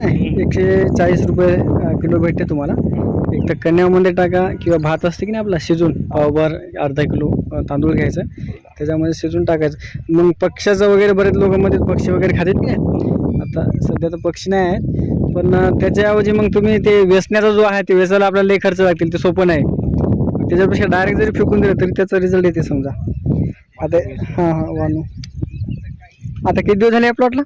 एकशे चाळीस रुपये किलो भेटते तुम्हाला. एक तर कन्यामध्ये टाका किंवा भात असते की नाही आपला शिजून पावभर अर्धा किलो तांदूळ घ्यायचं. त्याच्यामध्ये शिजून टाकायचं. मग पक्ष्याचं वगैरे बरेच लोकांमध्ये पक्षी वगैरे खातात की नाही. आता सध्या तर पक्षी नाही आहेत पण त्याच्याऐवजी मग तुम्ही ते वेचण्याचा जो आहे ते वेचायला आपल्याला लई खर्च लागतील ते सोपं नाही. त्याच्यापेक्षा डायरेक्ट जरी फेकून दिलं तरी त्याचा रिझल्ट येते समजा. आता हां हां वानू. आता किती दिवस झाले या प्लॉटला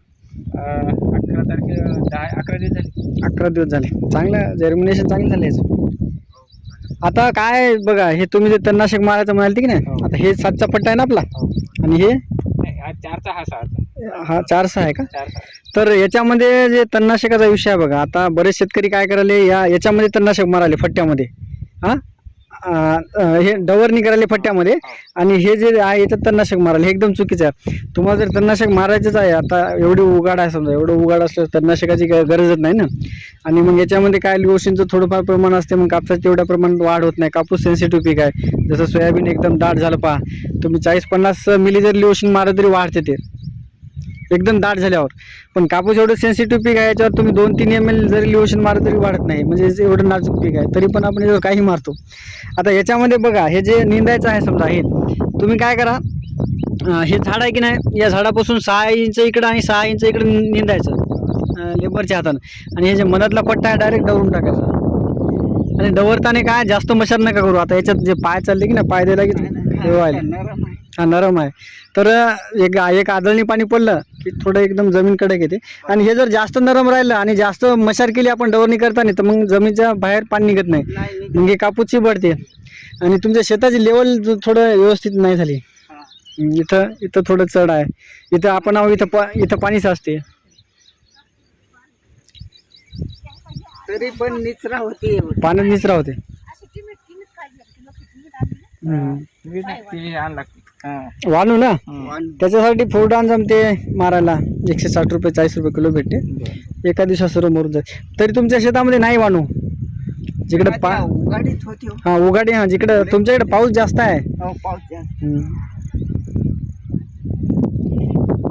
अकरा तारखे दहा अकरा दिवस झाले. अकरा दिवस झाले. चांगलं जर्मिनेशन चांगलं झालं याचं. आता काय बघा हे तुम्ही जे तणनाशक मारायचं म्हणाल की नाही हो. आता हे सातचा पट्टा आहे ना आपला? आणि हे? नाही हा चारचा हा सहाचा. हा चारसा आहे का? तर याच्यामध्ये जे तणनाशकाचा विषय आहे बघा आता बरेच शेतकरी काय करायले या याच्यामध्ये तणनाशक माराले फट्ट्यामध्ये. हा? हे डवरणी करायले फट्ट्यामध्ये आणि हे जे आहे याच्यात तणनाशक मारायला हे एकदम चुकीचं आहे. तुम्हाला जर तणनाशक मारायचंच आहे आता एवढी उगाड आहे समजा एवढं उगाड असलं तर तणनाशकाची गरजच नाही ना. आणि मग याच्यामध्ये काय लिओसिनचं थोडंफार प्रमाण असते मग कापसाचं तेवढ्या प्रमाणात वाढ होत नाही. कापूस सेन्सिटिव्ह पीक आहे. जसं सोयाबीन एकदम दाट झालं पहा. तुम्ही चाळीस पन्नास मिली जर लिओसिन मारलं तरी वाढते ते. एकदम दाट झाल्यावर. पण कापूस एवढं सेन्सिटिव्ह पीक आहे याच्यावर तुम्ही दोन तीन एम एल जरी लिओशन मारलं तरी वाढत नाही. म्हणजे एवढं नाजूक पीक आहे तरी पण आपण याच्यावर काही मारतो. आता याच्यामध्ये बघा हे जे निंदायचं आहे समजा हे तुम्ही काय करा हे झाड आहे की नाही या झाडापासून सहा इंच इकडं आणि सहा इंच इकडं निंदायचं लेबरच्या हातानं. आणि हे जे मधातला पट्टा आहे डायरेक्ट डवरून टाकायचा. आणि डवरताने काय जास्त मशार नका करू. आता याच्यात जे पाय चालले की ना पाय द्यायला की हे व्हायला. हा नरम आहे. तर एक एक आदळणी पाणी पडलं की थोडं एकदम जमीन कडक येते. आणि हे जर जास्त नरम राहिलं आणि जास्त मशार केली आपण डवरणी करताना तर मग जमिनीच्या बाहेर पाणी निघत नाही. मग हे कापूस चिबडते आणि तुमच्या शेताची लेवल थोडं व्यवस्थित नाही झाली. इथं इथं थोडं चढ आहे. इथं आपण आहो इथं पा इथं पाणीच असते. तरी पण निचरा होती. पाण्यात निचरा होते. हा. वानू ना? वाण- त्याच्यासाठी फुलडान जमते मारायला एकशे साठ रुपये चाळीस रुपये किलो भेटते एका दिवसात सर्व मरून जाते तरी तुमच्या शेतामध्ये नाही वानू. जिकडे पा हो. हा उघाडी हा जिकडे तुमच्याकडे पाऊस जास्त आहे. हो, पाऊस जास्त. हम्म.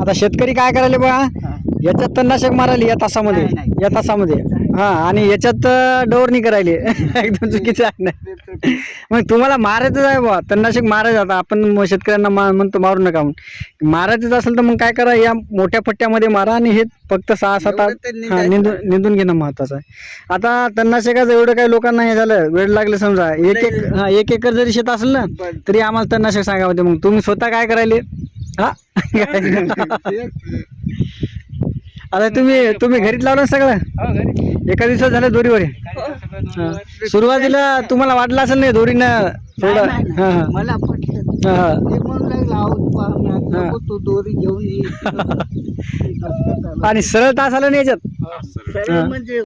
आता शेतकरी काय करायले बा? हा. याच्यात तणनाशक मारायले या तासामध्ये. या तासामध्ये. हा आणि याच्यात डवरणी करायले. एकदम चुकीचं आहे ना. मग तुम्हाला मारायचंच आहे बा तणनाशक मारायचं आता. आपण शेतकऱ्यांना म्हणतो मारू नका म्हणून. मारायचंच असेल तर मग काय करा या मोठ्या पट्ट्यामध्ये मारा आणि हे फक्त सहा सात आठ निंदून निंदून घेणं महत्वाचं आहे. आता तणनाशकाचं एवढं काही लोकांना हे झालं वेळ लागलं समजा. एक एक हा एक एकर जरी शेत असेल ना तरी आम्हाला तणनाशक सांगा होते मग. तुम्ही स्वतः काय करायले? हा? आता तुम्ही तुम्ही घरीच लावलं ना सगळं हो घरी एका दिवसात झालं दोरीवर सगळं हा. दिवस. सुरुवातीला तुम्हाला वाटलं असेल नाही दोरीनं थोडं नाही, नाही, हा नाही. हा मला पटलं हा, हा. ते म्हणून लागलं आहोत पहा, मी आज हा. नको तू दोरी घेऊन ये आणि सरळ तास आलं नाही याच्यात हो. सरळ म्हणजे